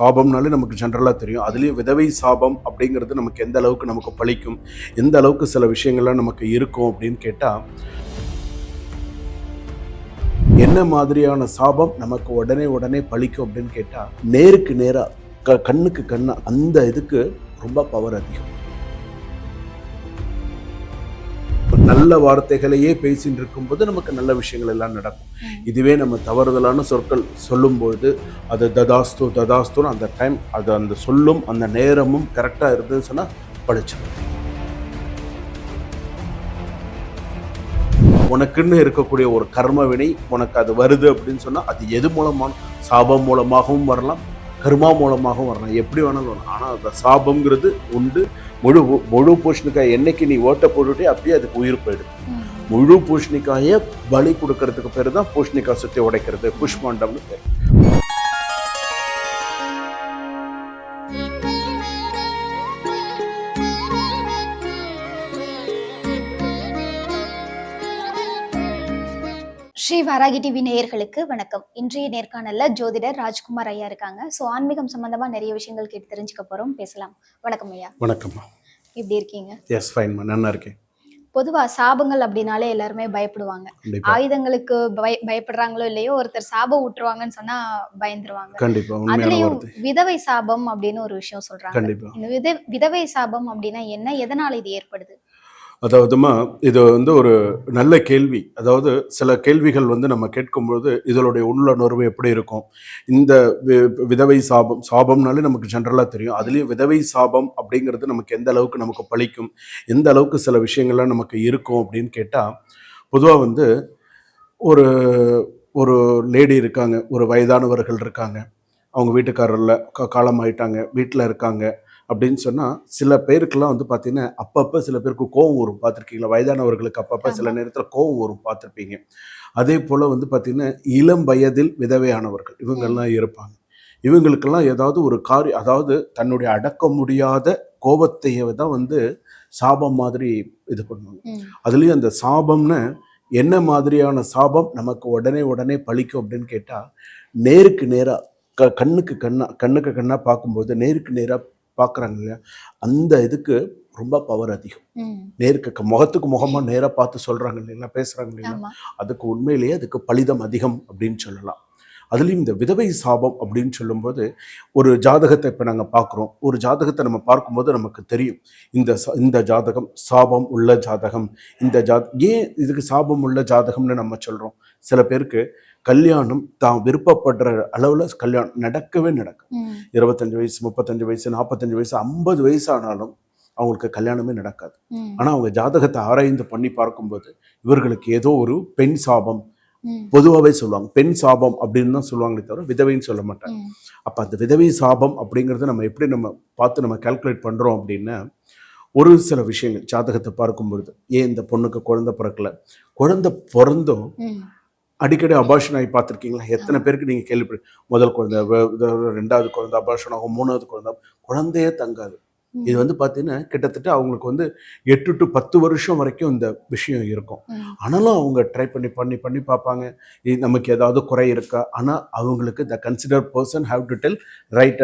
சாபம்னாலே நமக்கு ஜென்ரலாக தெரியும். அதுலேயும் விதவை சாபம் அப்படிங்கிறது நமக்கு எந்த அளவுக்கு நமக்கு பழிக்கும் எந்த அளவுக்கு சில விஷயங்கள்லாம் நமக்கு இருக்கும் அப்படின்னு கேட்டால் என்ன மாதிரியான சாபம் நமக்கு உடனே உடனே பழிக்கும் அப்படின்னு கேட்டால் நேருக்கு நேராக க கண்ணுக்கு கண்ணாக அந்த இதுக்கு ரொம்ப பவர் அதிகம். நல்ல வார்த்தைகளையே பேசிட்டு இருக்கும்போது நமக்கு நல்ல விஷயங்கள் எல்லாம் நடக்கும் இதுவே நம்ம தவறுதலான சொற்கள் சொல்லும்பொழுது அது ததாஸ்து ததாஸ்துன்னு அந்த டைம் அது அந்த சொல்லும் அந்த நேரமும் கரெக்டாக இருந்ததுன்னு சொன்னால் படிச்சிடும் உனக்குன்னு இருக்கக்கூடிய ஒரு கர்ம வினை உனக்கு அது வருது அப்படின்னு சொன்னால் அது எது மூலமான சாபம் மூலமாகவும் வரலாம் கர்மா மூலமாகவும் வரலாம் எப்படி வேணாலும் வரலாம் ஆனால் அந்த சாபம்ங்கிறது உண்டு. முழு முழு பூஷணிக்காய் என்னைக்கு நீ ஓட்ட போட்டுட்டே அப்படியே அதுக்கு உயிர் போயிடுது முழு பூஷணிக்காயை பலி கொடுக்கறதுக்கு பேர் தான் பூஷணிக்காய் சுற்றி உடைக்கிறது புஷ்மாண்டம்னு பேர். ஸ்ரீ வராகி டிவி நேயர்களுக்கு வணக்கம். இன்றைய நேர்காணல்ல ஜோதிடர் ராஜ்குமார் ஐயா இருக்காங்க. ஸோ ஆன்மீகம் சம்பந்தமா நிறைய விஷயங்கள் கேட்டு தெரிஞ்சுக்க போறோம். பேசலாம். வணக்கம் ஐயா. வணக்கம்மா. எப்படி இருக்கீங்க? எஸ் ஃபைன்மா நல்லா இருக்கேன். பொதுவா சாபங்கள் அப்படின்னாலே எல்லாருமே பயப்படுவாங்க. ஆயுதங்களுக்கு பய பயப்படுறாங்களோ இல்லையோ ஒருத்தர் சாபம் விட்டுருவாங்கன்னு சொன்னா பயந்துருவாங்க. அதுலயும் விதவை சாபம் அப்படின்னு ஒரு விஷயம் சொல்றாங்க. விதவை சாபம் அப்படின்னா என்ன? எதனால இது ஏற்படுது? அதாவதுமா இது வந்து ஒரு நல்ல கேள்வி. அதாவது சில கேள்விகள் வந்து நம்ம கேட்கும்பொழுது இதனுடைய உள்ளுணர்வு எப்படி இருக்கும்? இந்த வி- விதவை சாபம் சாபம்னாலே நமக்கு ஜென்ரலாக தெரியும். அதுலேயும் விதவை சாபம் அப்படிங்கிறது நமக்கு எந்த அளவுக்கு நமக்கு பழிக்கும்? எந்த அளவுக்கு சில விஷயங்கள்லாம் நமக்கு இருக்கும் அப்படின்னு கேட்டால் பொதுவாக வந்து ஒரு ஒரு லேடி இருக்காங்க ஒரு வயதானவர்கள் இருக்காங்க. அவங்க வீட்டுக்காரரில் காலமாயிட்டாங்க வீட்டில் இருக்காங்க. அப்படின்னு சொன்னால் சில பேருக்கெல்லாம் வந்து பார்த்தீங்கன்னா அப்பப்போ சில பேருக்கு கோவம் வரும். பார்த்துருக்கீங்களா? வயதானவர்களுக்கு அப்பப்போ சில. நேரத்தில் கோவம் வரும். பார்த்துருப்பீங்க. அதே போல் வந்து பார்த்தீங்கன்னா இளம் வயதில் விதவையானவர்கள் இவங்கெல்லாம் இருப்பாங்க. இவங்களுக்கெல்லாம் ஏதாவது ஒரு காரியம் அதாவது தன்னுடைய அடக்க முடியாத கோபத்தையே தான் வந்து சாபம் மாதிரி இது பண்ணுவாங்க. அதுலேயும் அந்த சாபம்னு என்ன மாதிரியான சாபம் நமக்கு உடனே உடனே பழிக்கும் அப்படின்னு கேட்டால் நேருக்கு நேராக க கண்ணுக்கு கண்ணா கண்ணுக்கு கண்ணா பார்க்கும்போது நேருக்கு நேராக பார்க்குறாங்க இல்லையா? அந்த இதுக்கு ரொம்ப பவர் அதிகம். நேருக்கு முகத்துக்கு முகமாக நேராக பார்த்து சொல்கிறாங்க இல்லைங்களா பேசுகிறாங்க இல்லைங்களா அதுக்கு உண்மையிலேயே அதுக்கு பலிதம் அதிகம் அப்படின்னு சொல்லலாம். அதுலேயும் இந்த விதவை சாபம் அப்படின்னு சொல்லும்போது ஒரு ஜாதகத்தை இப்போ நாங்கள் பார்க்குறோம். ஒரு ஜாதகத்தை நம்ம பார்க்கும்போது நமக்கு தெரியும். இந்த இந்த ஜாதகம் சாபம் உள்ள ஜாதகம். இந்த ஜா ஏன் இதுக்கு சாபம் உள்ள ஜாதகம்னு நம்ம சொல்கிறோம் சில பேருக்கு கல்யாணம் தான் விருப்பப்படுற அளவில் கல்யாணம் நடக்கவே நடக்கும் இருபத்தஞ்சு வயசு முப்பத்தஞ்சு வயசு நாற்பத்தஞ்சு வயசு ஐம்பது வயசு ஆனாலும் அவங்களுக்கு கல்யாணமே நடக்காது. ஆனால் அவங்க ஜாதகத்தை ஆராய்ந்து பண்ணி பார்க்கும்போது இவர்களுக்கு ஏதோ ஒரு பெண் சாபம் பொதுவாகவே சொல்லுவாங்க. பெண் சாபம் அப்படின்னு தான் சொல்லுவாங்களே தவிர விதவைன்னு சொல்ல மாட்டாங்க. அப்போ அந்த விதவை சாபம் அப்படிங்கிறத நம்ம எப்படி நம்ம பார்த்து நம்ம கால்குலேட் பண்ணுறோம் அப்படின்னா ஒரு சில விஷயங்கள் ஜாதகத்தை பார்க்கும் பொழுது ஏன் இந்த பொண்ணுக்கு குழந்தை பிறக்கல? குழந்தை பிறந்தும் அடிக்கடி அபாஷன் ஆகி பார்த்துருக்கீங்களா? எத்தனை பேருக்கு நீங்கள் கேள்விப்படு முதல் குழந்தை ரெண்டாவது குழந்தை அபாஷன் ஆகும் மூணாவது குழந்தை குழந்தையே தங்காது. இது வந்து பார்த்தீங்கன்னா கிட்டத்தட்ட அவங்களுக்கு வந்து எட்டு டு பத்து வருஷம் வரைக்கும் இந்த விஷயம் இருக்கும். ஆனாலும் அவங்க ட்ரை பண்ணி பண்ணி பண்ணி பார்ப்பாங்க நமக்கு ஏதாவது குறை இருக்கா? ஆனால் அவங்களுக்கு the consider person have to tell right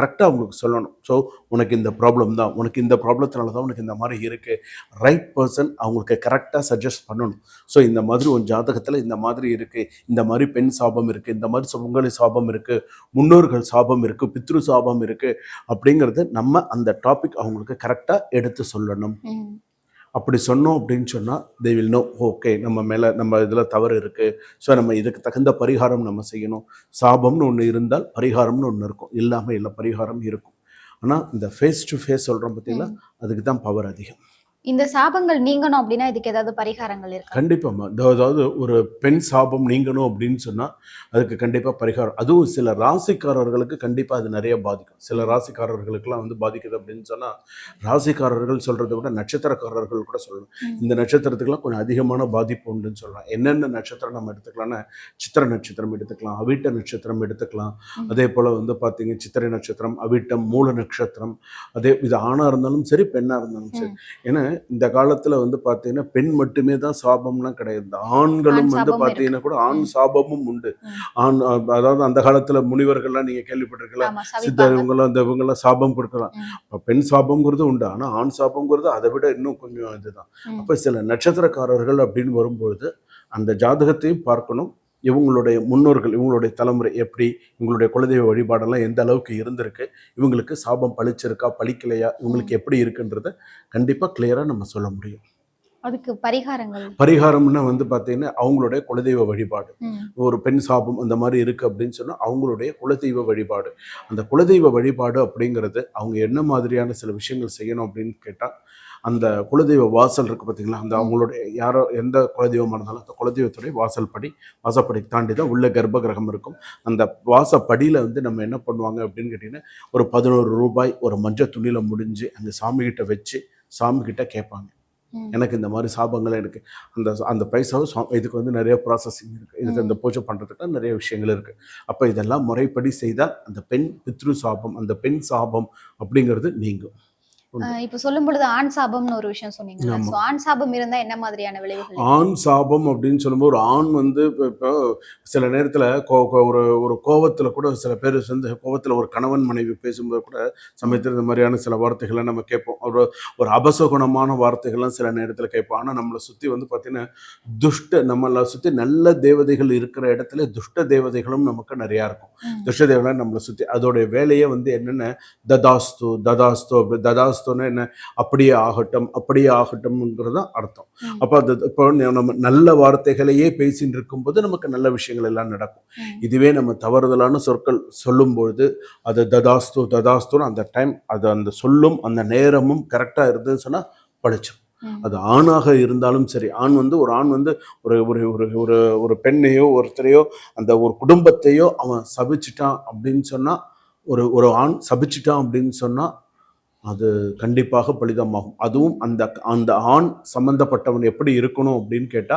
கரெக்டாக அவங்களுக்கு சொல்லணும். ஸோ உனக்கு இந்த ப்ராப்ளம் தான் உனக்கு இந்த ப்ராப்ளத்தினால தான் உனக்கு இந்த மாதிரி இருக்குது ரைட் பர்சன் அவங்களுக்கு கரெக்டாக சஜஸ்ட் பண்ணணும். ஸோ இந்த மாதிரி உன் ஜாதகத்தில் இந்த மாதிரி இருக்குது இந்த மாதிரி பெண் சாபம் இருக்குது இந்த மாதிரி சுமங்கலி சாபம் இருக்குது முன்னோர்கள் சாபம் இருக்குது பித்ரு சாபம் இருக்குது அப்படிங்கிறது நம்ம அந்த டாபிக் அவங்களுக்கு கரெக்டாக எடுத்து சொல்லணும். அப்படி சொன்னோம் அப்படின்னு சொன்னால் தே வில் நோ ஓகே நம்ம மேலே நம்ம இதில் தவறு இருக்குது ஸோ நம்ம இதுக்கு தகுந்த பரிகாரம் நம்ம செய்யணும். சாபம்னு ஒன்று இருந்தால் பரிகாரம்னு ஒன்று இருக்கும். இல்லாமல் இல்லை பரிகாரம் இருக்கும். ஆனால் இந்த ஃபேஸ் டு ஃபேஸ் சொல்கிறோம் பார்த்தீங்களா ம். அதுக்கு தான் பவர் அதிகம் இந்த சாபங்கள் நீங்கணும் அப்படின்னா இதுக்கு ஏதாவது பரிகாரங்கள் இருக்கா? கண்டிப்பாம்மா. அதா- அதாவது ஒரு பெண் சாபம் நீங்கணும் அப்படின்னு சொன்னால் அதுக்கு கண்டிப்பாக பரிகாரம். அதுவும் சில ராசிக்காரர்களுக்கு கண்டிப்பாக அது நிறைய பாதிக்கும். சில ராசிக்காரர்களுக்கெல்லாம் வந்து பாதிக்குது அப்படின்னு சொன்னால் ராசிக்காரர்கள் சொல்கிறத விட நட்சத்திரக்காரர்கள் கூட சொல்லலாம் ம். இந்த நட்சத்திரத்துக்குலாம் கொஞ்சம் அதிகமான பாதிப்பு உண்டுன்னு சொல்லலாம் என்னென்ன நட்சத்திரம் நம்ம எடுத்துக்கலாம்னா சித்திர நட்சத்திரம் எடுத்துக்கலாம் அவிட்ட நட்சத்திரம் எடுத்துக்கலாம். அதே போல் வந்து பார்த்தீங்க சித்திரை நட்சத்திரம் அவிட்டம் மூல நட்சத்திரம். அதே இது ஆணாக இருந்தாலும் சரி பெண்ணாக இருந்தாலும் சரி. ஏன்னா இந்த காலத்துல வந்து பாத்தீங்கன்னா பெண் மட்டுமே தான் சாபம்லாம் கிடையாது. ஆண்களும் ஆண் வந்து பாத்தீங்கன்னா கூட ஆண். சாபமும் உண்டு. ஆண் அதாவது அந்த காலத்துல முனிவர்கள்லாம் நீங்க கேள்விப்பட்டிருக்கலாம் சித்தர் இவங்கெல்லாம் இந்த இவங்கெல்லாம் சாபம் கொடுக்கலாம். பெண் சாபம்ங்கிறது உண்டு. ஆனா ஆண் சாபம்ங்கிறது அதை விட இன்னும் கொஞ்சம் இதுதான். அப்ப சில நட்சத்திரக்காரர்கள் அப்படின்னு வரும்பொழுது அந்த ஜாதகத்தையும் பார்க்கணும். இவங்களுடைய முன்னோர்கள் இவங்களுடைய தலைமுறை எப்படி இவங்களுடைய குலதெய்வ வழிபாடெல்லாம் எந்த அளவுக்கு இருந்திருக்கு இவங்களுக்கு சாபம் பழிச்சிருக்கா பழிக்கலையா இவங்களுக்கு எப்படி இருக்குன்றத கண்டிப்பா கிளியரா நம்ம சொல்ல முடியும். அதுக்கு பரிகாரங்கள்? பரிகாரம்னா வந்து பார்த்தீங்கன்னா அவங்களுடைய குலதெய்வ வழிபாடு. ஒரு பெண் சாபம் அந்த மாதிரி இருக்கு அப்படின்னு சொன்னா அவங்களுடைய குலதெய்வ வழிபாடு. அந்த குலதெய்வ வழிபாடு அப்படிங்கிறது அவங்க என்ன மாதிரியான சில விஷயங்கள் செய்யணும் அப்படின்னு கேட்டா அந்த குலதெய்வ வாசல் இருக்கு பார்த்தீங்களா அந்த அவங்களுடைய யாரோ எந்த குலதெய்வமாக இருந்தாலும் அந்த குலதெய்வத்துடைய வாசல் படி வாசப்படி தாண்டி தான் உள்ள கர்ப்ப கிரகம் இருக்கும். அந்த வாசப்படியில் வந்து நம்ம என்ன பண்ணுவாங்க அப்படின்னு கேட்டிங்கன்னா ஒரு பதினோரு ரூபாய் ஒரு மஞ்சள் துணியில் முடிஞ்சு அந்த சாமி கிட்ட வச்சு சாமி கிட்ட கேட்பாங்க. எனக்கு இந்த மாதிரி சாபங்கள் எனக்கு அந்த அந்த பைசாவும் சா- இதுக்கு வந்து நிறைய ப்ராசஸிங் இருக்குது இதுக்கு ம். இந்த பூஜை பண்ணுறதுக்கு நிறைய விஷயங்கள் இருக்குது அப்போ இதெல்லாம் முறைப்படி செய்தால் அந்த பெண் பித்ரு சாபம் அந்த பெண் சாபம் அப்படிங்கிறது நீங்கும். இப்ப சொல்லும் பொழுது ஆண் சாபம்னு ஒரு விஷயம் சொன்னீங்க. சோ ஆண் சாபம் இருந்தா என்ன மாதிரியான விளைவுகள் ஆண் சாபம் அப்படின்னு சொல்லும்போது ஒரு ஆண் வந்து இப்போ சில நேரத்தில் ஒரு ஒரு கோவத்தில் கூட சில பேர் வந்து கோவத்தில் ஒரு கணவன் மனைவி பேசும்போது கூட சமயத்தில் இந்த மாதிரியான சில வார்த்தைகளை நம்ம கேட்போம். ஒரு ஒரு அபசகுணமான வார்த்தைகள்லாம் சில நேரத்தில் கேட்போம். ஆனால் நம்மளை சுற்றி வந்து பார்த்தீங்கன்னா துஷ்ட நம்மளை சுற்றி நல்ல தேவதைகள் இருக்கிற இடத்துல துஷ்ட தேவதைகளும் நமக்கு நிறையா இருக்கும். துஷ்ட தேவதை நம்மளை சுற்றி அதோடைய வேலையே வந்து என்னென்ன? ததாஸ்து ததாஸ்து அப்படி ததாஸ்துன்னு என்ன அப்படியே ஆகட்டும் அப்படியே ஆகட்டும்ங்கிறது தான் அர்த்தம். அப்போ அது இப்போ நம்ம நல்ல வார்த்தைகளையே பேசிட்டு இருக்கும்போது நமக்கு நல்ல விஷயங்கள் எல்லாம் நடக்கும். இதுவே நம்ம தவறுதலான சொற்கள் சொல்லும்பொழுது அது ததாஸ்து ததாஸ்துன்னு அந்த டைம் அது அந்த சொல்லும் அந்த நேரமும் கரெக்டாக இருந்ததுன்னு சொன்னால் பழிச்சிடும் ம். அது ஆணாக இருந்தாலும் சரி ஆண் வந்து ஒரு ஆண் வந்து ஒரு ஒரு ஒரு ஒரு ஒரு பெண்ணையோ ஒருத்தரையோ அந்த ஒரு குடும்பத்தையோ அவன் சபிச்சிட்டான் அப்படின்னு சொன்னா ஒரு ஒரு ஆண் சபிச்சிட்டான் அப்படின்னு சொன்னா அது கண்டிப்பாக பலிதமாகும். அதுவும் அந்த அந்த ஆண் சம்பந்தப்பட்டவன் எப்படி இருக்கணும் அப்படின்னு கேட்டா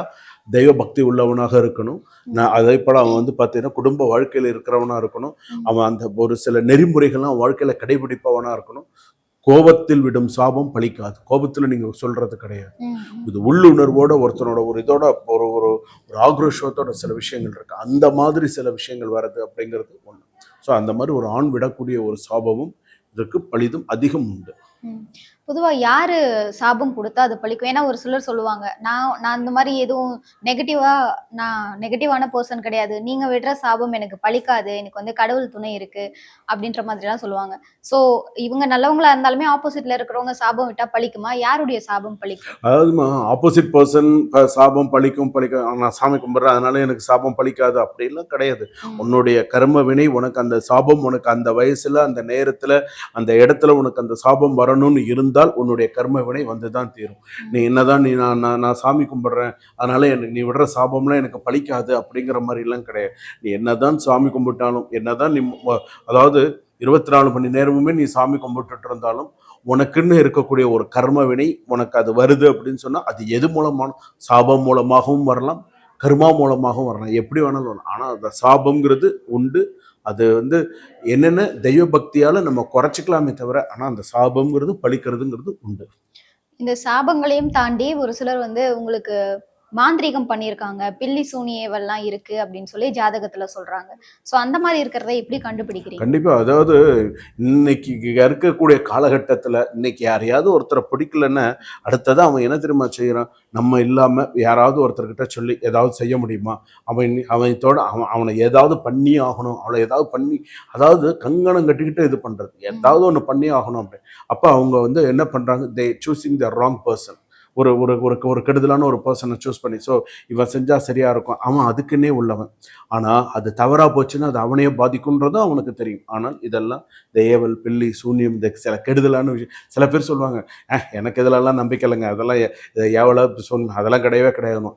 தெய்வ பக்தி உள்ளவனாக இருக்கணும். நான் அதே போல அவன் வந்து பார்த்தீங்கன்னா குடும்ப வாழ்க்கையில் இருக்கிறவனா இருக்கணும். அவன் அந்த ஒரு சில நெறிமுறைகள்லாம் வாழ்க்கையில கடைபிடிப்பவனா இருக்கணும். கோபத்தில் விடும் சாபம் பலிக்காது. கோபத்துல நீங்க சொல்றது கிடையாது. இது உள்ளுணர்வோட ஒருத்தனோட ஒரு இதோட ஒரு ஒரு ஒரு ஆக்ரோஷத்தோட சில விஷயங்கள் இருக்கு. அந்த மாதிரி சில விஷயங்கள் வர்றது அப்படிங்கிறது ஒண்ணு. ஸோ அந்த மாதிரி ஒரு ஆண் விடக்கூடிய ஒரு சாபமும் இதற்கு பலிதும் அதிகம் உண்டு. ம். பொதுவா யாரு சாபம் கொடுத்தா அது பழிக்கும்? ஏன்னா ஒரு சிலர் சொல்லுவாங்க நான் நான் இந்த மாதிரி எதுவும் நெகட்டிவா நான் நெகட்டிவான பர்சன் கிடையாது. நீங்க விடுற சாபம் எனக்கு பழிக்காது. எனக்கு வந்து கடவுள் துணை இருக்கு. அப்படின்ற மாதிரிலாம் சொல்லுவாங்க. சோ இவங்க நல்லவங்களா இருந்தாலுமே ஆப்போசிட்ல இருக்கிறவங்க சாபம் விட்டா பழிக்குமா? யாருடைய சாபம் பழிக்கும்? அதாவதுமா ஆப்போசிட் பர்சன் சாபம் பழிக்கும் பழிக்க நான் சாமி கும்பிட்றேன் அதனால எனக்கு சாபம் பழிக்காது. அப்படிலாம் கிடையாது. உன்னுடைய கர்ம வினை உனக்கு அந்த சாபம் உனக்கு அந்த வயசுல அந்த நேரத்துல அந்த இடத்துல உனக்கு அந்த சாபம் வரணும்னு இருந்தால் இருந்தால் உன்னுடைய கர்ம வினை வந்து தான் தீரும். நீ என்னதான் நீ நான் நான் நான் சாமி கும்பிட்றேன் அதனால எனக்கு நீ விடுற சாபம்லாம் எனக்கு பழிக்காது அப்படிங்கிற மாதிரிலாம் கிடையாது. நீ என்னதான் சாமி கும்பிட்டாலும் என்னதான் நீ அதாவது இருபத்தி நாலு மணி நேரமுமே நீ சாமி கும்பிட்டுட்டு இருந்தாலும் உனக்குன்னு இருக்கக்கூடிய ஒரு கர்ம வினை உனக்கு அது வருது அப்படின்னு சொன்னால் அது எது மூலமான சாபம் மூலமாகவும் வரலாம் கர்மா மூலமாகவும் வரலாம். எப்படி வேணாலும் வரலாம். ஆனால் அந்த சாபம்ங்கிறது உண்டு அது வந்து என்னென்ன தெய்வ பக்தியால நம்ம குறைச்சிக்கலாமே தவிர ஆனால் அந்த சாபம்ங்கிறது பழிக்கிறதுங்கிறது உண்டு. இந்த சாபங்களையும் தாண்டி ஒரு சிலர் வந்து உங்களுக்கு மாந்திரீகம் பண்ணியிருக்காங்க. பில்லி சூனியவெல்லாம் இருக்கு அப்படின்னு சொல்லி ஜாதகத்துல சொல்றாங்க. சோ அந்த மாதிரி இருக்கிறத எப்படி கண்டுபிடிக்கிறீங்க? கண்டிப்பா. அதாவது இன்னைக்கு இருக்கக்கூடிய காலகட்டத்தில் இன்னைக்கு யாரையாவது ஒருத்தரை பிடிக்கலன்னா அடுத்தது அவன் என்ன தெரியுமா செய்யறான்? நம்ம இல்லாம யாராவது ஒருத்தர்கிட்ட சொல்லி ஏதாவது செய்ய முடியுமா? அவன் அவனத்தோட அவன் அவனை ஏதாவது பண்ணி ஆகணும். அவளை ஏதாவது பண்ணி அதாவது கங்கணம் கட்டிக்கிட்டு இது பண்றது. ஏதாவது ஒன்று பண்ணி ஆகணும் அப்படி. அப்போ அவங்க வந்து என்ன பண்றாங்க? They choosing the wrong person ஒரு ஒரு ஒரு ஒரு கெடுதலான ஒரு பர்சனை சூஸ் பண்ணி ஸோ இவன் செஞ்சால் சரியாக இருக்கும். அவன் அதுக்குன்னே உள்ளவன். ஆனால் அது தவறா போச்சுன்னா அது அவனையே பாதிக்கும்ன்றதும் அவனுக்கு தெரியும். ஆனால் இதெல்லாம் இந்த ஏவல் பில்லி சூன்யம் இந்த சில கெடுதலான விஷயம் சில பேர் சொல்லுவாங்க எனக்கு இதெல்லாம் நம்பிக்கை இல்லைங்க. அதெல்லாம் ஏ- இது சூன்யம் அதெல்லாம் கிடையவே கிடையாதுன்னு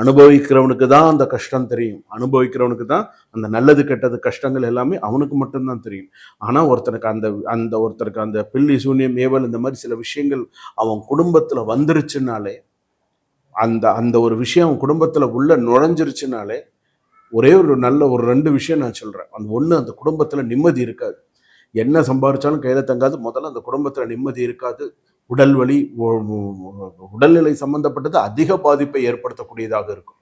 அனுபவிக்கிறவனுக்கு தான் அந்த கஷ்டம் தெரியும். அனுபவிக்கிறவனுக்கு தான் அந்த நல்லது கெட்டது கஷ்டங்கள் எல்லாமே அவனுக்கு மட்டும்தான் தெரியும். ஆனால் ஒருத்தனுக்கு அந்த அந்த ஒருத்தருக்கு அந்த பில்லி சூன்யம் ஏவல் இந்த மாதிரி சில விஷயங்கள் அவன் குடும்பத்தில் வந்துருச்சுனாலே அந்த அந்த ஒரு விஷயம் அவன் குடும்பத்தில் உள்ள நுழைஞ்சிருச்சுனாலே ஒரே ஒரு நல்ல ஒரு ரெண்டு விஷயம் நான் சொல்கிறேன் அந்த ஒன்று அந்த குடும்பத்தில் நிம்மதி இருக்காது. என்ன சம்பாரிச்சாலும் கையில தங்காது. முதல்ல அந்த குடும்பத்தில் நிம்மதி இருக்காது. உடல் வலி உடல்நிலை சம்பந்தப்பட்டது அதிக பாதிப்பை ஏற்படுத்தக்கூடியதாக இருக்கும்.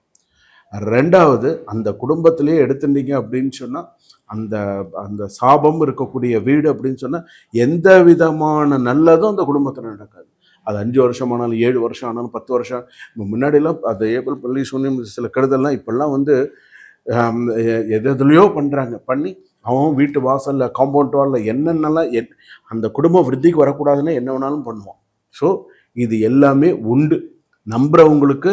ரெண்டாவது அந்த குடும்பத்திலேயே எடுத்துட்டீங்க அப்படின்னு சொன்னால் அந்த அந்த சாபம் இருக்கக்கூடிய வீடு அப்படின்னு சொன்னால் எந்த விதமான நல்லதும் அந்த குடும்பத்தில் நடக்காது. அது அஞ்சு வருஷம் ஆனாலும் ஏழு வருஷம் ஆனாலும் பத்து வருஷம் முன்னாடிலாம் அந்த ஏப்ரல் பள்ளி சூன்யம் சில கெடுதல்லாம் இப்பெல்லாம் வந்து எ- எது எதுலையோ பண்ணுறாங்க பண்ணி அவன் வீட்டு வாசலில் காம்பவுண்ட் வாலில் என்னென்னலாம் என் அந்த குடும்பம் விருத்திக்கு வரக்கூடாதுன்னு என்ன வேணாலும் பண்ணுவான். ஸோ இது எல்லாமே உண்டு. நம்புறவங்களுக்கு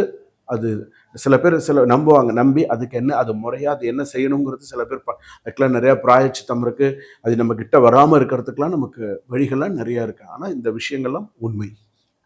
அது சில பேர் சில நம்புவாங்க நம்பி அதுக்கு என்ன அது முறையாக அது என்ன செய்யணுங்கிறது சில பேர் ப- அதுக்கெல்லாம் நிறையா பிராயச்சித்தம் இருக்குது அது நம்ம கிட்ட வராமல் இருக்கிறதுக்கெலாம் நமக்கு வழிகள்லாம் நிறையா இருக்குது ஆனால் இந்த விஷயங்கள்லாம் உண்மை.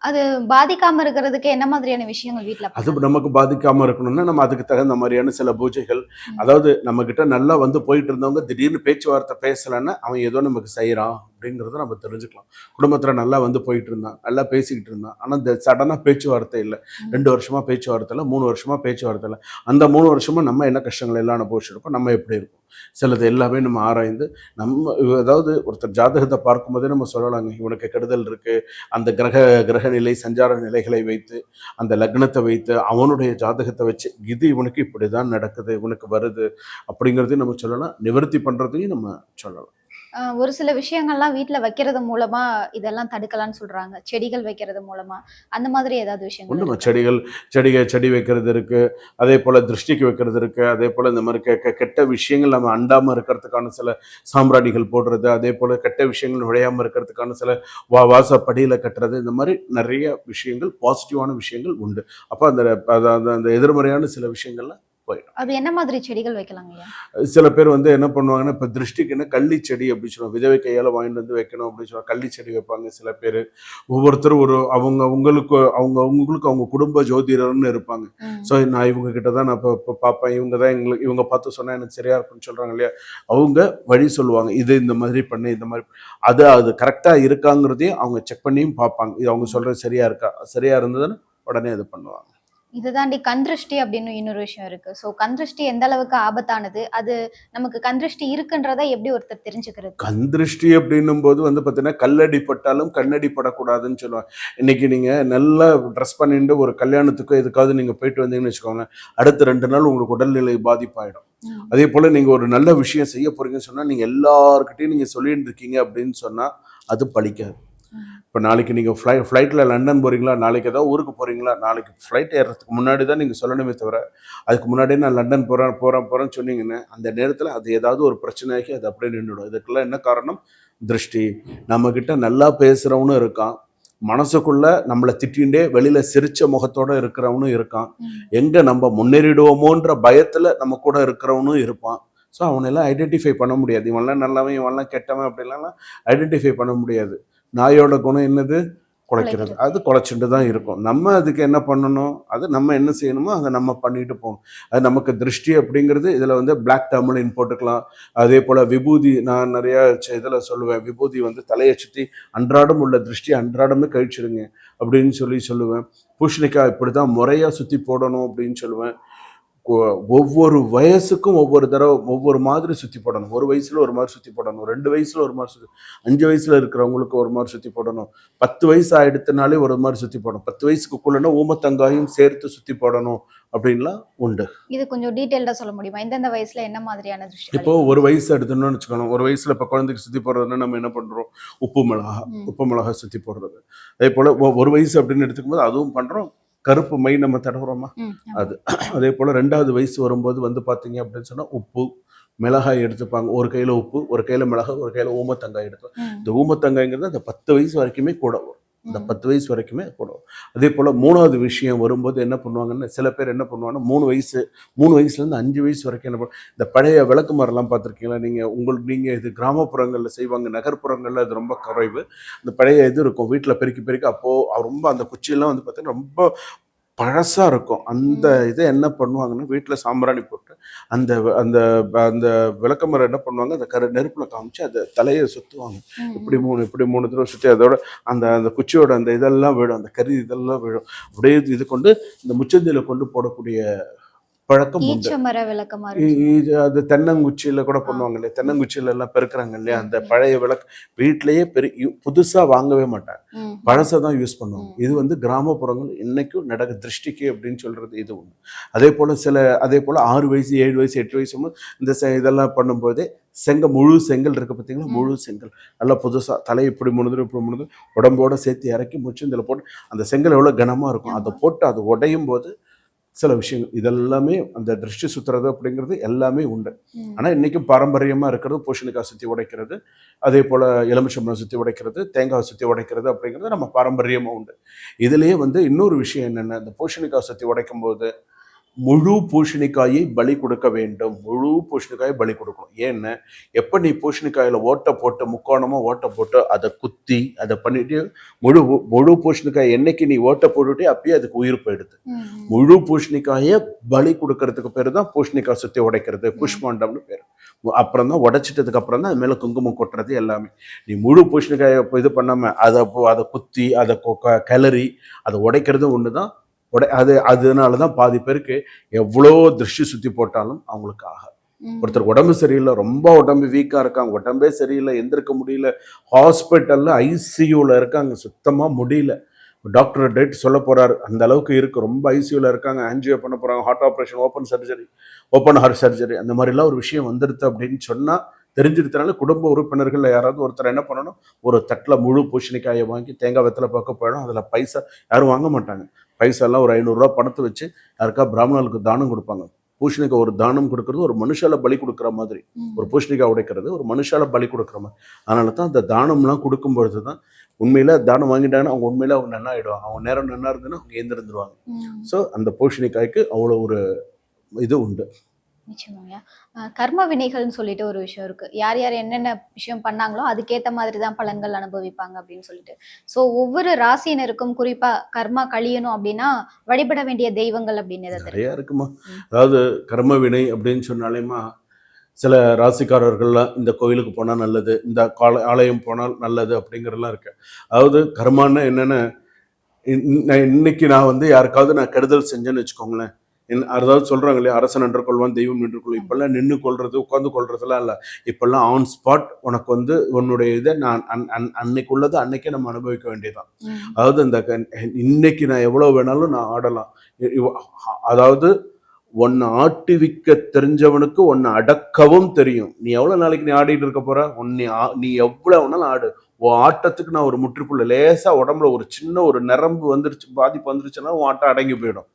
அது பாதிக்காம இருக்கிறதுக்கு என்ன மாதிரியான விஷயங்கள் வீட்ல அது? நமக்கு பாதிக்காம இருக்கணும்னா நம்ம அதுக்கு தகுந்த மாதிரியான சில பூஜைகள். அதாவது நம்ம கிட்ட நல்லா வந்து போயிட்டு இருந்தவங்க திடீர்னு பேச்சுவார்த்தை பேசலைன்னா அவன் ஏதோ நமக்கு செய்றான் அப்படிங்கிறத நம்ம தெரிஞ்சுக்கலாம். குடும்பத்துல நல்லா வந்து போயிட்டு இருந்தான் நல்லா பேசிக்கிட்டு இருந்தான். ஆனா இந்த சடனா பேச்சுவார்த்தை இல்லை. ரெண்டு வருஷமா பேச்சுவார்த்தை இல்லை மூணு வருஷமா பேச்சுவார்த்தை இல்லை. அந்த மூணு வருஷமா நம்ம என்ன கஷ்டங்கள் எல்லாம் அனுபவிச்சிருக்கோம் நம்ம எப்படி இருக்கும்? சிலது எல்லாமே நம்ம ஆராய்ந்து நம்ம அதாவது ஒருத்தர் ஜாதகத்தை பார்க்கும்போதே நம்ம சொல்லலாங்க இவனுக்கு கெடுதல் இருக்கு. அந்த கிரக கிரக நிலை சஞ்சார நிலைகளை வைத்து அந்த லக்னத்தை வைத்து அவனுடைய ஜாதகத்தை வச்சு இது இவனுக்கு இப்படிதான் நடக்குது இவனுக்கு வருது அப்படிங்கிறதையும் நம்ம சொல்லலாம். நிவர்த்தி பண்றதையும் நம்ம சொல்லலாம். அஹ் ஒரு சில விஷயங்கள்லாம் வீட்ல வைக்கிறது மூலமா இதெல்லாம் தடுக்கலாம்னு சொல்றாங்க. செடிகள் வைக்கிறது மூலமா. அந்த மாதிரி ஏதாவது விஷயங்கள் இருக்கா? செடிகள் செடிக செடி வைக்கிறது இருக்கு. அதே போல திருஷ்டிக்கு வைக்கிறது இருக்கு. அதே போல இந்த மாதிரி கெ- கெ- கெட்ட விஷயங்கள் நம்ம அண்டாம இருக்கிறதுக்கான சில சாம்பிராணிகள் போடுறது அதே போல கெட்ட விஷயங்கள் நுழையாம இருக்கிறதுக்கான சில வா வாசப்படியில கட்டுறது இந்த மாதிரி நிறைய விஷயங்கள் பாசிட்டிவான விஷயங்கள் உண்டு. அப்போ அந்த- அந்த எதிர்மறையான சில விஷயங்கள்லாம் அது என்ன மாதிரி செடிகள் வைக்கலாங்க சில பேர் வந்து என்ன பண்ணுவாங்கன்னா இப்போ திருஷ்டிக்கு என்ன கள்ளி செடி அப்படின்னு சொல்லுவாங்க. விதவை கையால் வாங்கிட்டு வந்து வைக்கணும் அப்படின்னு சொல்லுவாங்க. கள்ளி செடி வைப்பாங்க சில பேர். ஒவ்வொருத்தரும் ஒரு அவங்க உங்களுக்கு அவங்க அவங்களுக்கு அவங்க குடும்ப ஜோதிடர்னு இருப்பாங்க. ஸோ நான் இவங்க கிட்ட தான் நான் இப்போ பார்ப்பேன் இவங்க தான் எங்களுக்கு இவங்க பார்த்து சொன்னா எனக்கு சரியா இருக்கும்னு சொல்றாங்க இல்லையா? அவங்க வழி சொல்லுவாங்க. இது இந்த மாதிரி பண்ணு இந்த மாதிரி அது அது கரெக்டாக இருக்காங்கிறதையும் அவங்க செக் பண்ணியும் பார்ப்பாங்க. இது அவங்க சொல்றது சரியா இருக்கா? சரியா இருந்ததுன்னு உடனே இது பண்ணுவாங்க. இதை தாண்டி கண் திருஷ்டி அப்படின்னு இன்னொரு விஷயம் இருக்கு. ஸோ கண் திருஷ்டி எந்த அளவுக்கு ஆபத்தானது? அது நமக்கு கண் திருஷ்டி இருக்குன்றதை எப்படி ஒருத்தர் தெரிஞ்சுக்கிறது? கண் திருஷ்டி அப்படின்னும் போது வந்து பார்த்தீங்கன்னா கல்லடி பட்டாலும் கண்ணடி படக்கூடாதுன்னு சொல்லுவாங்க. இன்னைக்கு நீங்க நல்லா ட்ரெஸ் பண்ணிட்டு ஒரு கல்யாணத்துக்கோ எதுக்காவது நீங்க போயிட்டு வந்தீங்கன்னு வச்சுக்கோங்க அடுத்த ரெண்டு நாள் உங்களுக்கு உடல்நிலை பாதிப்பாயிடும். அதே போல நீங்க ஒரு நல்ல விஷயம் செய்ய போறீங்கன்னு சொன்னா நீங்க எல்லார்கிட்டையும் நீங்க சொல்லிட்டு இருக்கீங்க அப்படின்னு சொன்னா அது பலிக்காது ம். இப்போ நாளைக்கு நீங்கள் ஃப்ளை ஃப்ளைட்டில் லண்டன் போகிறீங்களா நாளைக்கு ஏதாவது ஊருக்கு போகிறீங்களா நாளைக்கு ஃப்ளைட் ஏறுறதுக்கு முன்னாடி தான் நீங்கள் சொல்லணுமே தவிர அதுக்கு முன்னாடியே நான் லண்டன் போகிறேன் போகிறேன் போகிறேன்னு சொன்னீங்கன்னா அந்த நேரத்தில் அது ஏதாவது ஒரு பிரச்சனையாகி அது அப்படியே நின்றுடும். இதுக்கெல்லாம் என்ன காரணம்? திருஷ்டி. நம்மக்கிட்ட நல்லா பேசுகிறவனும் இருக்கான். மனசுக்குள்ள நம்மளை திட்டின்டே வெளியில சிரிச்ச முகத்தோட இருக்கிறவனும் இருக்கான். எங்க நம்ம முன்னேறிடுவோமோன்ற பயத்துல நம்ம கூட இருக்கிறவனும் இருப்பான். ஸோ அவனெல்லாம் ஐடென்டிஃபை பண்ண முடியாது. இவன்லாம் நல்லவன் இவன்லாம் கெட்டவன் அப்படிலாம் ஐடென்டிஃபை பண்ண முடியாது. நாயோட குணம் என்னது? குலைக்கிறது. அது குலைச்சிட்டு தான் இருக்கும். நம்ம அதுக்கு என்ன பண்ணணும்? அது நம்ம என்ன செய்யணுமோ அதை நம்ம பண்ணிட்டு போகணும். அது நமக்கு திருஷ்டி அப்படிங்கிறது இதில் வந்து பிளாக் டர்மலின் போட்டுக்கலாம். அதே போல் விபூதி நான் நிறைய இதில் சொல்லுவேன். விபூதி வந்து தலையை சுற்றி அன்றாடம் உள்ள திருஷ்டி அன்றாடமே கழிச்சிடுங்க அப்படின்னு சொல்லி சொல்லுவேன். பூஷணிக்காய் இப்படி தான் முறையாக சுற்றி போடணும் அப்படின்னு சொல்லுவேன். ஒவ்வொரு வயசுக்கும் ஒவ்வொரு தடவை ஒவ்வொரு மாதிரி சுற்றி போடணும். ஒரு வயசுல ஒரு மாதிரி சுற்றி போடணும். ரெண்டு வயசுல ஒரு மாதிரி சுற்றி அஞ்சு வயசுல இருக்கிறவங்களுக்கு ஒரு மாதிரி சுற்றி போடணும். பத்து வயசு ஆயிடுத்துனாலே ஒரு மாதிரி சுற்றி போடணும். பத்து வயசுக்குள்ளனா ஊமத்தங்காயும் சேர்த்து சுற்றி போடணும் அப்படின்லாம் உண்டு. இது கொஞ்சம் டீட்டெயில்டா சொல்ல முடியுமா? எந்தெந்த வயசுல என்ன மாதிரியான இப்போ ஒரு வயசு எடுத்தோம்னு வச்சுக்கணும் ஒரு வயசுல இப்போ குழந்தைக்கு சுற்றி போடுறதுன்னா நம்ம என்ன பண்றோம்? உப்பு மிளகா. உப்பு மிளகா சுற்றி போடுறது. அதே போல ஒரு வயசு அப்படின்னு எடுத்துக்கும் போது அதுவும் பண்றோம். கருப்பு மை நம்ம தடவுறோமா. அது அதே போல் ரெண்டாவது வயசு வரும்போது வந்து பார்த்தீங்க அப்படின்னு சொன்னால் உப்பு மிளகாய் எடுத்துப்பாங்க. ஒரு கையில் உப்பு ஒரு கையில் மிளகாய் ஒரு கையில் ஊமத்தங்காய் எடுத்துப்பாங்க. இந்த ஊமத்தங்காய்ங்கிறது அந்த பத்து வயசு வரைக்குமே கூட வரும். இந்த. பத்து வயசு வரைக்குமே கூட. வரும் அதே போல் மூணாவது விஷயம் வரும்போது என்ன பண்ணுவாங்கன்னு சில பேர் என்ன பண்ணுவாங்கன்னா மூணு வயசு மூணு வயசுலேருந்து அஞ்சு வயசு வரைக்கும் என்ன இந்த பழைய விளக்கு மரம்லாம் பார்த்துருக்கீங்களா? நீங்கள் உங்களுக்கு நீங்கள் இது கிராமப்புறங்களில் செய்வாங்க நகர்ப்புறங்களில் அது ரொம்ப குறைவு. இந்த பழைய இது இருக்கும் வீட்டில் பெருக்கி பெருக்கி அப்போது ரொம்ப அந்த குச்சியெல்லாம் வந்து பார்த்தீங்கன்னா ரொம்ப பழசா இருக்கும். அந்த இதை என்ன பண்ணுவாங்கன்னா வீட்டில் சாம்பிராணி போட்டு அந்த அந்த அந்த விளக்கமரம் என்ன பண்ணுவாங்க அந்த கரு நெருப்புல காமிச்சு அதை தலையை சுற்றுவாங்க இப்படி மூணு இப்படி மூணு தடவை சுற்றி அதோட அந்த அந்த குச்சியோட அந்த இதெல்லாம் விழும் அந்த கறி இதெல்லாம் விழும். அப்படியே இது கொண்டு இந்த முச்சந்தியில் கொண்டு போடக்கூடிய பழக்கம் உண்டு. அது தென்னங்குச்சியில கூட பண்ணுவாங்க இல்லையா தென்னங்குச்சியில எல்லாம் பெருக்குறாங்க இல்லையா அந்த பழைய விளக்கு வீட்லயே பெரு யு- புதுசா வாங்கவே மாட்டாங்க. பழசை தான் யூஸ் பண்ணுவாங்க. இது வந்து கிராமப்புறங்கள் இன்னைக்கும் நடக்க திருஷ்டிக்கு அப்படின்னு சொல்றது இது ஒன்று அதே போல சில அதே போல ஆறு வயசு ஏழு வயசு எட்டு வயசு இந்த செ- இதெல்லாம் பண்ணும்போதே செங்க முழு செங்கல் இருக்கு பார்த்தீங்களா. முழு செங்கல். நல்லா புதுசா தலை இப்படி முழுது இப்படி முழுது உடம்போட சேர்த்து இறக்கி முச்சு இதில் போட்டு அந்த செங்கல் எவ்வளோ கனமா இருக்கும். அதை போட்டு அது உடையும் போது சில விஷயங்கள் இதெல்லாமே அந்த திருஷ்டி சுத்துறது அப்படிங்கிறது எல்லாமே உண்டு. ஆனால் இன்னைக்கும் பாரம்பரியமா இருக்கிறது பூசணிக்காய் சுற்றி உடைக்கிறது அதே போல எலுமிச்சம்பழம் சுற்றி உடைக்கிறது தேங்காய் சுற்றி உடைக்கிறது அப்படிங்கிறது நம்ம பாரம்பரியமா உண்டு இதுலயே வந்து இன்னொரு விஷயம் என்னென்ன இந்த பூசணிக்காய் சுற்றி உடைக்கும் போது முழு பூசணிக்காயை பலி கொடுக்க வேண்டும். முழு பூசணிக்காயை பலி கொடுக்கணும். ஏன்னா எப்போ நீ பூசணிக்காயில ஓட்டை போட்டு முக்கோணமா ஓட்டை போட்டு அதை குத்தி அதை பண்ணிட்டு முழு முழு பூசணிக்காய் என்னைக்கு நீ ஓட்டை போட்டுட்டே அப்பயே அதுக்கு உயிர் போயிடுது. முழு பூசணிக்காயை பலி கொடுக்கறதுக்கு பேர் தான் பூசணிக்காய் சுற்றி உடைக்கிறது புஷ்மாண்டம்னு பேர். அப்புறம் தான் உடைச்சிட்டதுக்கு அப்புறம் தான் அது மேலே குங்குமம் கொட்டுறது எல்லாமே. நீ முழு பூசணிக்காயை இப்போ இது பண்ணாம அதை அதை குத்தி அதை கிளறி அதை உடைக்கிறது ஒன்று தான் உடை அது அதனால தான் பாதி பேருக்கு எவ்வளோ திருஷ்டி சுற்றி போட்டாலும் அவங்களுக்கு ஆகாது. ஒருத்தர் உடம்பு சரியில்லை ரொம்ப உடம்பு வீக்காக இருக்காங்க உடம்பே சரியில்லை எந்திருக்க முடியல ஹாஸ்பிட்டலில் ஐசியூவில் இருக்காங்க சுத்தமாக முடியல. டாக்டர் டேட் சொல்ல போறாரு அந்த அளவுக்கு இருக்கு ரொம்ப ஐசியூவில் இருக்காங்க ஆன்ஜியோ பண்ண போறாங்க heart operation open surgery open heart surgery அந்த மாதிரிலாம் ஒரு விஷயம் வந்துடுது அப்படின்னு சொன்னா தெரிஞ்சிருத்தனால குடும்ப உறுப்பினர்கள் யாராவது ஒருத்தர் என்ன பண்ணணும் ஒரு தட்டில் முழு பூசணிக்காயை வாங்கி தேங்காய் வெத்தலை பார்க்க போயிடும் அதில் பைசா யாரும் வாங்க மாட்டாங்க. பைசா எல்லாம் ஒரு ஐநூறுரூவா பணத்தை வச்சு யாருக்கா பிராமணர்களுக்கு தானம் கொடுப்பாங்க. பூசணிக்காய் ஒரு தானம் கொடுக்கறது ஒரு மனுஷால பலி கொடுக்குற மாதிரி. ஒரு பூசணிக்காய் உடைக்கிறது ஒரு மனுஷால பலி கொடுக்குற மாதிரி. அதனால தான் அந்த தானம்லாம் கொடுக்கும் பொழுது தான் உண்மையில தானம் வாங்கிட்டாங்கன்னா அவங்க உண்மையில அவங்க நன்னா ஆயிடுவாங்க. அவங்க நேரம் நன்னா இருந்ததுன்னா அவங்க ஏந்திருந்துருவாங்க. ம். ஸோ அந்த பூசணிக்காய்க்கு அவ்வளோ ஒரு இது உண்டு. நிச்சயமாங்க. கர்ம வினைகள்னு சொல்லிட்டு ஒரு விஷயம் இருக்கு. யார் யார் என்னென்ன விஷயம் பண்ணாங்களோ அதுக்கேத்த மாதிரி தான் பலன்கள் அனுபவிப்பாங்க அப்படின்னு சொல்லிட்டு. ஸோ ஒவ்வொரு ராசியினருக்கும் குறிப்பா கர்மா கழியணும் அப்படின்னா வழிபட வேண்டிய தெய்வங்கள் அப்படின்னு? நிறையா இருக்குமா. அதாவது கர்ம வினை அப்படின்னு சொன்னாலேமா சில ராசிக்காரர்கள்லாம் இந்த கோயிலுக்கு போனால் நல்லது இந்த கால ஆலயம் போனால் நல்லது அப்படிங்கிறதெல்லாம் இருக்கு. அதாவது கர்மான்னா என்னென்ன இன்னைக்கு நான் வந்து யாருக்காவது நான் கெடுதல் செஞ்சேன்னு வச்சுக்கோங்களேன். அதாவது சொல்றாங்க இல்லையா அரசன் என்று கொள்வான் தெய்வம் என்று கொள்வான். இப்பெல்லாம் நின்று கொள்றது உட்காந்து கொள்றதுலாம் இல்லை. இப்பெல்லாம் ஆன் ஸ்பாட் உனக்கு வந்து உன்னுடைய இதை நான் அன் அன் அன்னைக்கு உள்ளது அன்னைக்கே நம்ம அனுபவிக்க வேண்டியதுதான். அதாவது இந்த இன்னைக்கு நான் எவ்வளவு வேணாலும் நான் ஆடலாம். அதாவது உன்னை ஆட்டுவிக்க தெரிஞ்சவனுக்கு உன்னை அடக்கவும் தெரியும். நீ எவ்வளவு நாளைக்கு நீ ஆடிட்டு இருக்க போற? உன்னை நீ எவ்வளவு வேணாலும் ஆடு. உன் ஆட்டத்துக்கு நான் ஒரு முற்றுப்புள்ள லேசா உடம்புல ஒரு சின்ன ஒரு நரம்பு வந்துருச்சு பாதிப்பு வந்துருச்சுன்னா உன் ஆட்டம் அடங்கி போயிடும்.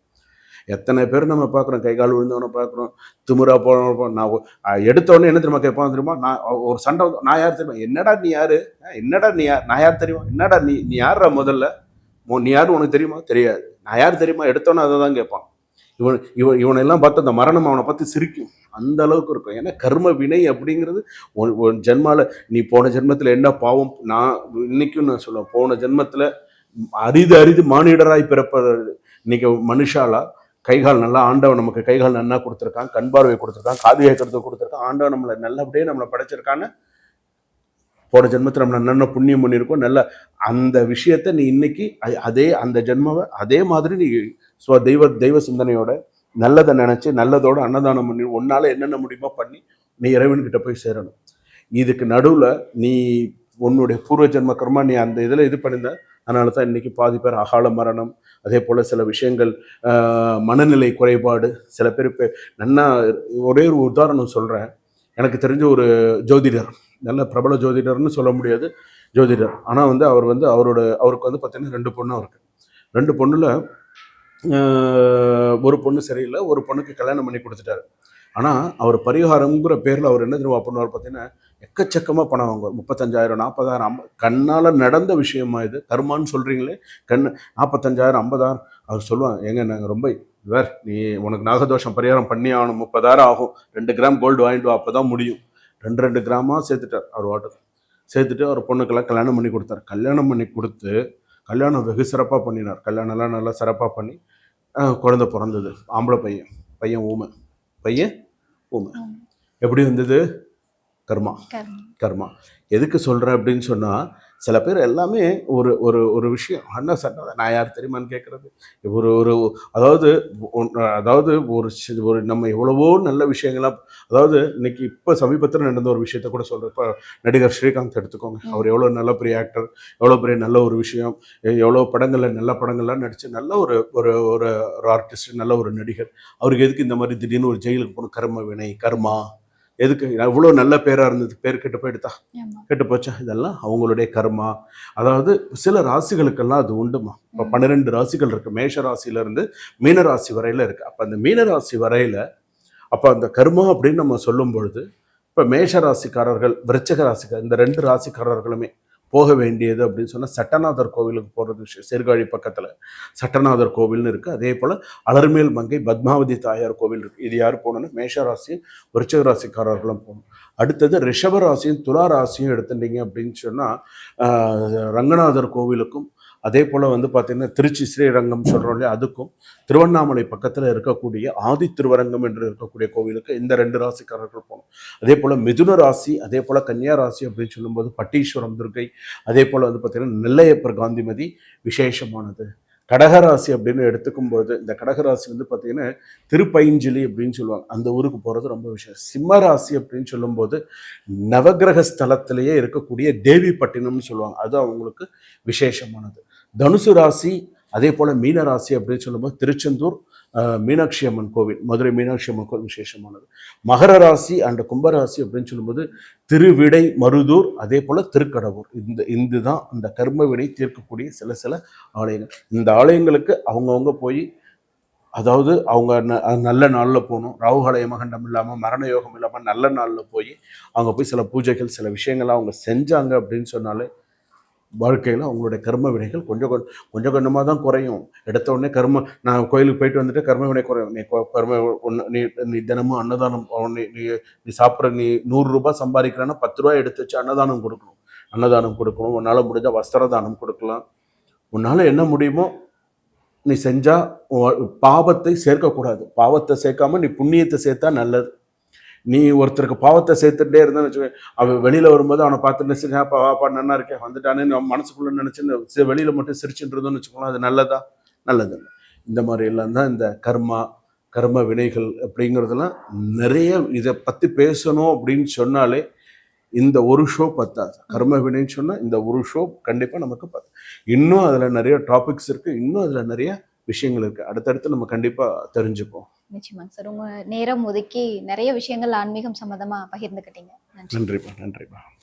எத்தனை பேர் நம்ம பார்க்குறோம்? கை கால் விழுந்தவனை பார்க்குறோம். திமுறா போனவன நான் ஒ- என்ன தெரியுமா கேட்பான் தெரியுமா? நான் ஒரு சண்டை நான் யார் தெரியுமா? என்னடா நீ யாரு? என்னடா நீ யார்? நான் யார் தெரியுமா? என்னடா நீ நீ யாரா முதல்ல? மோ- நீ யாரு உனக்கு தெரியுமா? தெரியாது. நான் யார் தெரியுமா? எடுத்தோன்னே அதை தான் கேட்பான். இவன் இவன் இவனெல்லாம் பார்த்து அந்த மரணம் அவனை பார்த்து சிரிக்கும். அந்த அளவுக்கு இருக்கும். ஏன்னா கர்ம வினை அப்படிங்கிறது உன் உன் ஜென்மால நீ போன ஜென்மத்தில் என்ன பாவம் நான் இன்னைக்கும் நான் சொல்லுவேன் போன ஜென்மத்தில் அரிது அரிது மானிடராய் பிறப்பது. இன்னைக்கு மனுஷாலா கைகால் நல்லா ஆண்டவன் நமக்கு கைகால் நல்லா கொடுத்துருக்கான் கண் பார்வை கொடுத்துருக்கான் காது கேட்கறது கொடுத்துருக்கான். ஆண்டவன் நம்மளை நல்லபடியே நம்மளை படைச்சிருக்கான்னு போன ஜென்மத்தில் நம்ம நல்ல புண்ணியம் பண்ணியிருக்கோம். நல்ல அந்த விஷயத்த நீ இன்னைக்கு அதே அந்த ஜென்மாவை அதே மாதிரி நீ ஸ்வ தெய்வ தெய்வ சிந்தனையோட நல்லதை நினச்சி நல்லதோட அன்னதானம் பண்ணி உன்னால் என்னென்ன முடியுமோ பண்ணி நீ இறைவன்கிட்ட போய் சேரணும். இதுக்கு நடுவில் நீ உன்னுடைய பூர்வ ஜென்ம கர்மா நீ அந்த இதில் இது பண்ணியிருந்த அதனால தான் இன்றைக்கி பாதி பேர் அகால மரணம் அதே போல் சில விஷயங்கள் மனநிலை குறைபாடு சில பேர் இப்போ நன்னா ஒரே ஒரு உதாரணம் சொல்கிறேன் எனக்கு தெரிஞ்ச ஒரு ஜோதிடர் நல்ல பிரபல ஜோதிடர்னு சொல்ல முடியாது ஜோதிடர். ஆனால் வந்து அவர் வந்து அவரோட அவருக்கு வந்து பார்த்தீங்கன்னா ரெண்டு பொண்ணு அவருக்கு ரெண்டு பொண்ணுல ஒரு பொண்ணு சரியில்லை ஒரு பொண்ணுக்கு கல்யாணம் பண்ணி கொடுத்துட்டாரு. ஆனால் அவர் பரிகாரங்கிற பேரில் அவர் என்ன தெரியுமா பண்ணுவார் பார்த்தீங்கன்னா எக்கச்சக்கமாக பணம் வாங்குவார். முப்பத்தஞ்சாயிரம் நாற்பதாயிரம் ஐம்ப கண்ணால் நடந்த விஷயமா இது. கர்மான்னு சொல்கிறீங்களே கண் நாற்பத்தஞ்சாயிரம் ஐம்பதாயிரம். அவர் சொல்லுவாங்க ஏங்க நாங்கள் ரொம்ப வேர் நீ உனக்கு நாகதோஷம் பரிகாரம் பண்ணி ஆகணும். முப்பதாயிரம் ஆகும். ரெண்டு கிராம் கோல்டு வாங்கிட்டு வா அப்போ தான் முடியும். ரெண்டு ரெண்டு கிராமாக சேர்த்துட்டார் அவர் வாட்டர் சேர்த்துட்டு அவர் பொண்ணுக்கெல்லாம் கல்யாணம் பண்ணி கொடுத்தார். கல்யாணம் பண்ணி கொடுத்து கல்யாணம் வெகு சிறப்பாக பண்ணினார். கல்யாணம்லாம் நல்லா சிறப்பாக பண்ணி குழந்தை பிறந்தது. ஆம்பளை பையன் பையன் ஊமை. பையன் ஊமை ம். எப்படி வந்தது கர்மா. கர்மா எதுக்கு சொல்கிறேன் அப்படின்னு சொன்னால் சில பேர் எல்லாமே ஒரு ஒரு ஒரு விஷயம் அண்ணா சட்டை நான் யார் தெரியுமான்னு கேட்குறது? ஒரு ஒரு அதாவது அதாவது ஒரு ஒரு நம்ம எவ்வளவோ நல்ல விஷயங்கள்லாம் அதாவது இன்னைக்கு இப்போ சமீபத்தில் நடந்த ஒரு விஷயத்த கூட சொல்கிறேன் இப்போ நடிகர் ஸ்ரீகாந்த் எடுத்துக்கோங்க. அவர் எவ்வளோ நல்ல பெரிய ஆக்டர் எவ்வளோ பெரிய நல்ல ஒரு விஷயம் எவ்வளோ படங்களில் நல்ல படங்கள்லாம் நடித்து நல்ல ஒரு ஒரு ஒரு ஒரு ஆர்டிஸ்ட் நல்ல ஒரு நடிகர். அவருக்கு எதுக்கு இந்த மாதிரி திடீர்னு ஒரு ஜெயிலுக்கு போகணும்? கர்ம வினை கர்மா. எதுக்கு? எவ்வளோ நல்ல பேராக இருந்தது. பேர் கெட்டு போயிடுதா? கெட்டு போச்சா? இதெல்லாம் அவங்களுடைய கர்மா. அதாவது சில ராசிகளுக்கெல்லாம் அது உண்டுமா? இப்போ. பன்னிரெண்டு ராசிகள் இருக்கு. மேஷ ராசியில இருந்து மீன ராசி வரையில இருக்கு. அப்போ அந்த மீன ராசி வரையில அப்போ அந்த கர்மா அப்படின்னு நம்ம சொல்லும் பொழுது இப்போ மேஷ ராசிக்காரர்கள் விருச்சக ராசிக்காரர் இந்த ரெண்டு ராசிக்காரர்களுமே போக வேண்டியது அப்படின்னு சொன்னால் சட்டநாதர் கோவிலுக்கு போகிறது சீர்காழி பக்கத்தில் சட்டநாதர் கோவில்னு இருக்குது அதே போல் அலர்மேல் மங்கை பத்மாவதி தாயார் கோவில் இருக்குது இது யார் போகணும்னா மேஷ விருச்சக ராசிக்காரர்களும் போகணும். அடுத்தது ரிஷப ராசியும் துலா ராசியும் எடுத்துட்டீங்க அப்படின்னு சொன்னால் ரங்கநாதர் கோவிலுக்கும் அதே போல் வந்து பார்த்திங்கன்னா திருச்சி ஸ்ரீரங்கம் சொல்கிறோம் இல்லையா அதுக்கும் திருவண்ணாமலை பக்கத்தில் இருக்கக்கூடிய ஆதி திருவரங்கம் என்று இருக்கக்கூடிய கோவிலுக்கு இந்த ரெண்டு ராசிக்காரர்கள் போகணும். அதே போல் மிதுன ராசி அதே போல் கன்னியா ராசி அப்படின்னு சொல்லும்போது பட்டீஸ்வரம் துர்க்கை அதே போல் வந்து பார்த்திங்கன்னா நெல்லையப்பர் காந்திமதி விசேஷமானது. கடகராசி அப்படின்னு எடுத்துக்கும் போது இந்த கடகராசி வந்து பார்த்தீங்கன்னா திருப்பைஞ்சிலி அப்படின்னு சொல்லுவாங்க. அந்த ஊருக்கு போகிறது ரொம்ப விஷயம் சிம்ம ராசி அப்படின்னு சொல்லும்போது நவக்கிரக ஸ்தலத்திலேயே இருக்கக்கூடிய தேவிப்பட்டினம்னு சொல்லுவாங்க. அது அவங்களுக்கு விசேஷமானது. தனுசு ராசி அதே போல் மீன ராசி அப்படின்னு சொல்லும்போது திருச்செந்தூர் மீனாட்சி அம்மன் கோவில் மதுரை மீனாட்சி அம்மன் கோவில் விசேஷமானது. மகர ராசி அண்ட் கும்பராசி அப்படின்னு சொல்லும்போது திருவிடை மருதூர் அதே போல் திருக்கடவுர். இந்த இந்த தான் அந்த கர்ம விடை தீர்க்கக்கூடிய சில சில ஆலயங்கள். இந்த ஆலயங்களுக்கு அவங்கவுங்க போய் அதாவது அவங்க ந- நல்ல நாளில் போகணும். ராகுகாலய மகண்டம் இல்லாமல் மரண யோகம் இல்லாமல் நல்ல நாளில் போய் அவங்க போய் சில பூஜைகள் சில விஷயங்கள்லாம் அவங்க செஞ்சாங்க அப்படின்னு சொன்னாலே வாழ்க்கையில் அவங்களுடைய கர்ம வினைகள் கொஞ்சம் கொஞ்சம் கொஞ்சம் கொஞ்சமாக தான் குறையும். எடுத்த உடனே கர்ம நான் கோயிலுக்கு போயிட்டு வந்துட்டு கர்ம வினை குறையும். நீ கர்ம ஒன்று நீ நீ தினமும் அன்னதானம் நீ நீ நீ சாப்பிட்ற நீ நூறுரூபா சம்பாதிக்கிறேன்னா பத்து ரூபாய் எடுத்து வச்சு அன்னதானம் கொடுக்கணும். அன்னதானம் கொடுக்கணும். உன்னால் முடிஞ்சால் வஸ்திர தானம் கொடுக்கலாம். உன்னால் என்ன முடியுமோ நீ செஞ்சால் உன் பாவத்தை சேர்க்கக்கூடாது. பாவத்தை சேர்க்காம நீ புண்ணியத்தை சேர்த்தா நல்லது. நீ ஒருத்தருக்கு பாவத்தை சேர்த்துட்டே இருந்தான்னு வச்சுக்கோ அவன் வெளியில வரும்போது அவனை பார்த்துட்டு சரி அப்பா வாப்பா நன்னா இருக்கேன்? வந்துட்டானே நம்ம மனசுக்குள்ளே நினச்சின்னு வெளியில் மட்டும் சிரிச்சுட்டுருந்தோம்னு வச்சுக்கோங்களேன் அது நல்லதா? நல்லது இந்த மாதிரி எல்லாம் தான் இந்த கர்மா கர்ம வினைகள் அப்படிங்கிறதெல்லாம் நிறைய இதை பற்றி பேசணும் அப்படின்னு சொன்னாலே இந்த ஒரு ஷோ பத்தாது. கர்ம வினைன்னு சொன்னால் இந்த ஒரு ஷோ கண்டிப்பாக நமக்கு பத்து இன்னும் அதில் நிறைய டாபிக்ஸ் இருக்குது இன்னும் அதில் நிறைய விஷயங்கள் இருக்குது அடுத்தடுத்து நம்ம கண்டிப்பாக தெரிஞ்சுப்போம். நிச்சயமாங்க சார் உங்க நேரம் ஒதுக்கி நிறைய விஷயங்கள் ஆன்மீகம் சம்மந்தமா பகிர்ந்துக்கிட்டீங்க. நன்றி. நன்றிப்பா நன்றிப்பா.